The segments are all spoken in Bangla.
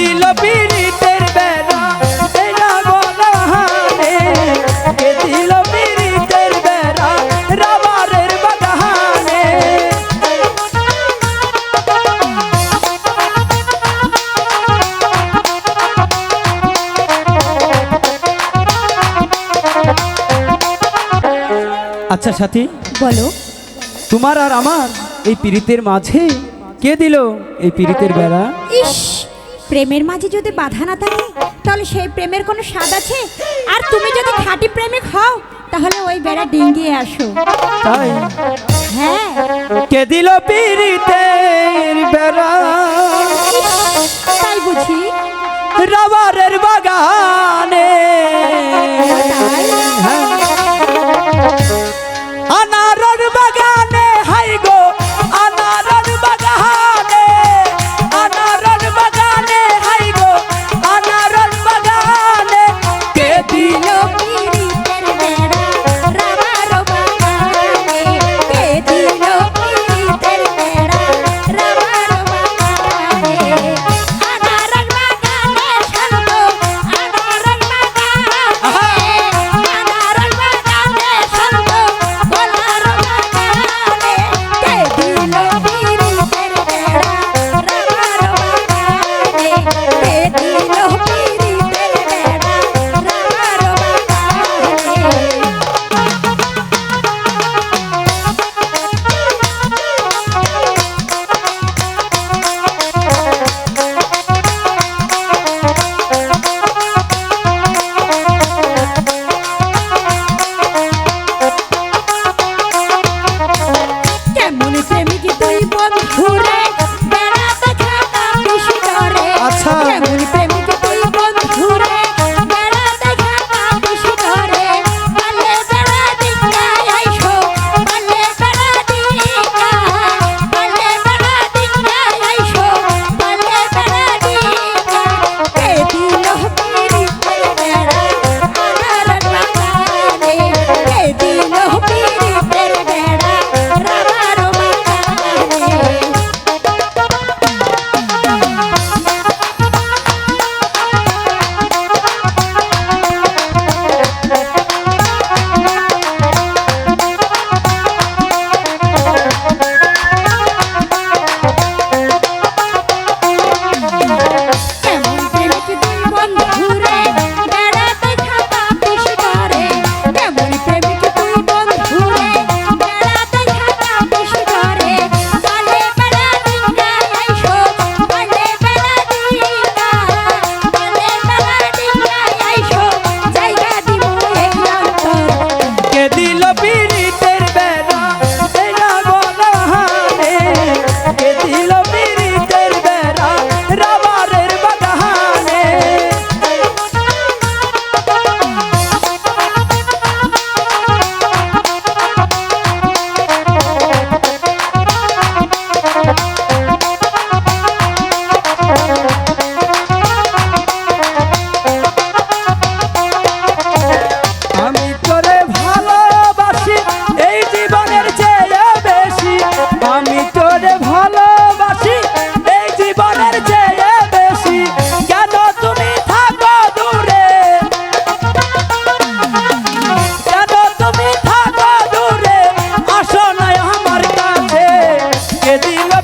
দিল কে দিল রাবারের বাগানে। আচ্ছা সাথী বলো। তোমার আর আমার এই পীড়িতের মাঝে কে দিল এই পীড়িতের বেড়া ইস প্রেমের মাঝে যদি বাধা না থাকে তাহলে সেই প্রেমের কোনো স্বাদ আছে? আর তুমি যদি খাঁটি প্রেমিক হও তাহলে ওই বেড়া ডিঙ্গিয়ে আসো। তাই? হ্যাঁ। কে দিল পীড়িতের বেড়া? তাই বুঝি। রাবারের বাগানে। তাই?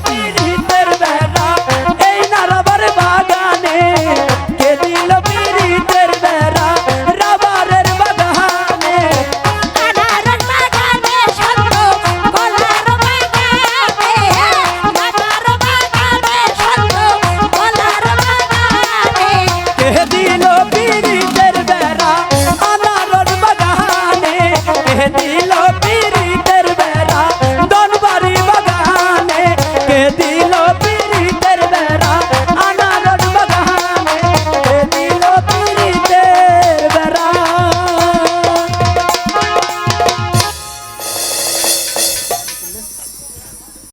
Baby.